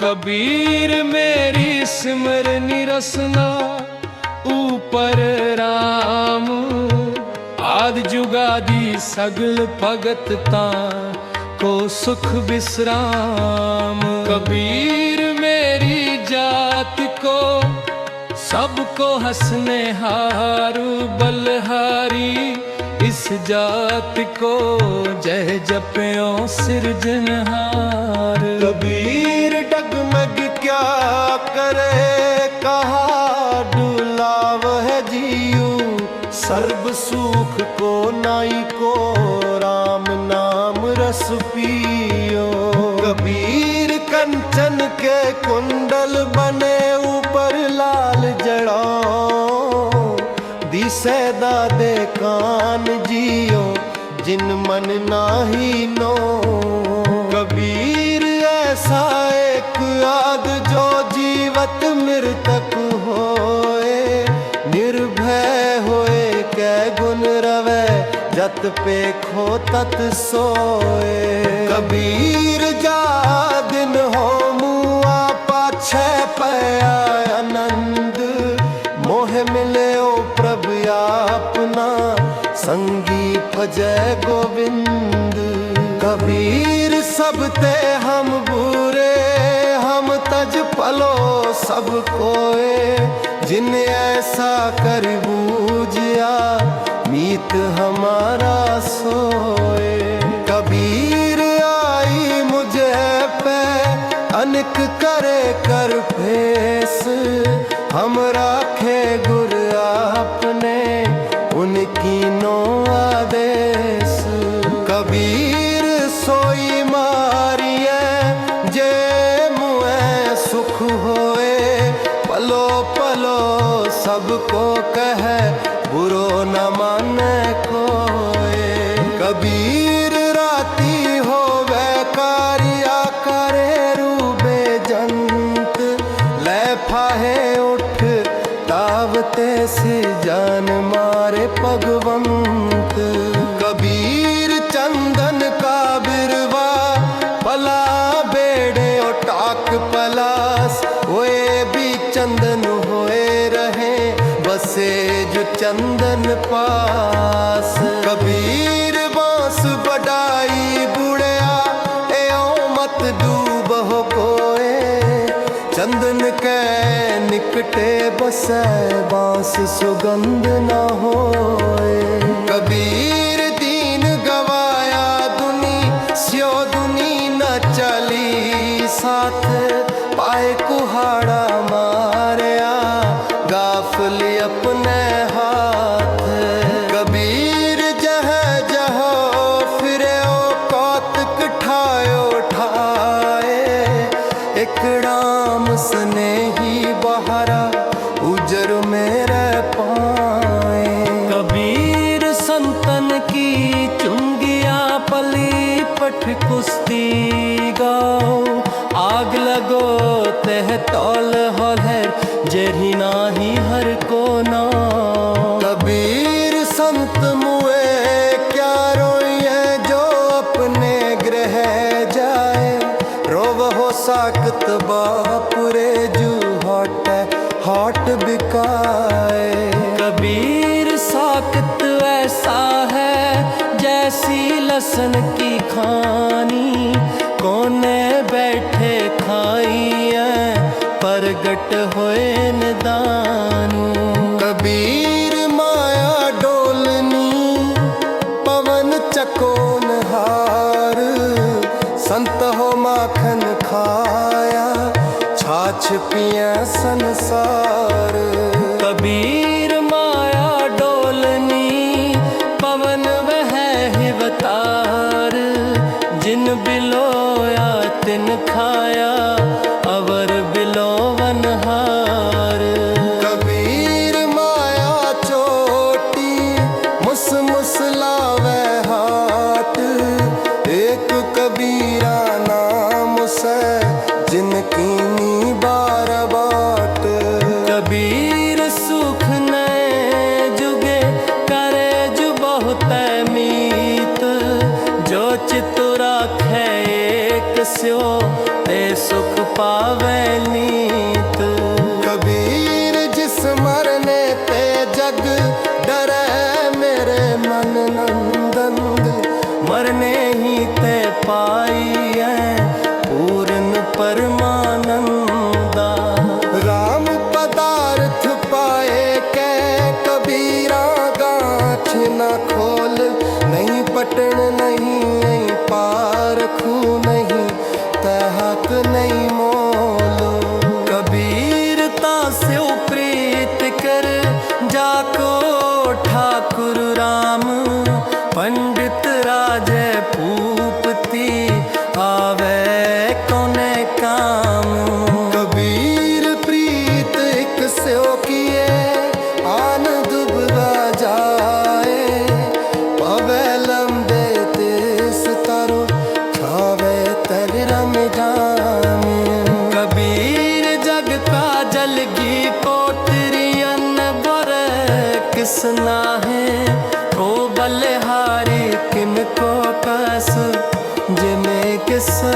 ਕਬੀਰ ਮੇਰੀ ਸਿਮਰਨੀ ਰਸਨਾ ਉਪਰ RAM ਆਦ ਜੁਗਾਦੀ ਸਗਲ ਭਗਤ ਤਾਂ ਕੋ ਸੁਖ ਬਿਸਰਾਮ ਕਬੀਰ ਮੇਰੀ ਜਾਤ ਕੋ ਸਭ ਕੋ ਹਸਨੇ ਹਾਰੂ ਬਲਹਾਰੀ ਇਸ ਜਾਤ ਕੋ ਜਹ ਜਪਿਓ ਸਿਰਜਨਹਾਰ ਕਬੀਰ ਕਰੇ ਕਹਾ ਡੁਲਾਵ ਹੈ ਜੀਉ, ਸਰਬ ਸੁਖ ਕੋ ਨਾਈ ਕੋ RAM ਨਾਮ ਰਸ ਪੀਓ। ਕਬੀਰ ਕੰਚਨ ਕੇ ਕੁੰਡਲ ਬਨੇ ਉਪਰ ਲਾਲ ਜੜਾਓ ਦਿਸੇ ਦਾ ਦੇ ਕਾਨ ਜੀਓ ਜਿਨ ਮਨ ਨਾਹੀ ਨੋ। जत पे खो तत सोए कबीर जा दिन हो मुआ पाछे पया आनंद मोह मिले ओ प्रभु अपना संगी भजय गोविंद कबीर सब ते हम बुरे हम तज पलो सब कोए जिन ऐसा कर बूझया सबको कहे बुरो न माने कोए कबीर राती होवे कारिया करे रूबे जंत ले फाहे उठ तावते से जान मारे भगवंत कबीर चंदन का बिरवा पला बेड़े ओ टाक पलास होए भी चंदन होए रहे बसे जो चंदन पास कबीर बांस बडाई बुढ़या ए ओ मत डूब हो कोए चंदन के निकटे बसे बांस सुगंध न होए कबीर दीन गवाया दुनी स्यो दुनी न चली साथ सने ही बहारा उजर मेरे पाए। कबीर संतन की चुंगिया पली पठ कुश्ती गाओ। आग लगो, तह तौल होलर जेरी नाही हर को ना कबीर संत मुए, क्या रोई है जो अपने ग्रह जाए? रोव हो साकत बापुरे है जैसी लसन की खानी कोने बैठे खाइए परगट होए निदानू कबीर माया डोलनी पवन चकोन हार संत हो माखन खाया छाछ पिया संसार ਵਸਿਓ ਤੇ ਸੁਖ ਪਾਵੈ ਨੀ।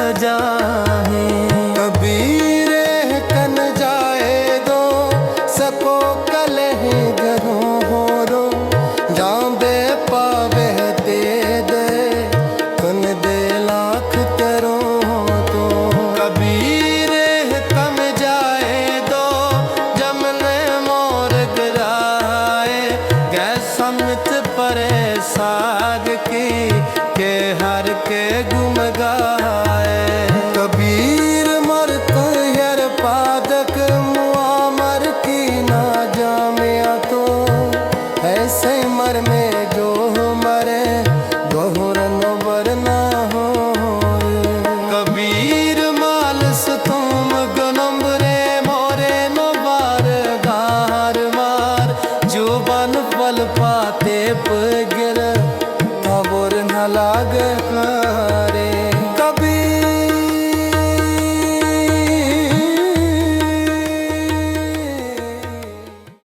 किस जा है कबीर कन जाए दो सको कलह घरों हो रो जांदे पावे दे दे कन दे लाख तेरो तो कबीर कम जाए दो जमने मोर गिराए गै समित परे साग की के हर के गुम बन फल पाते पगिर खबर न लाग करे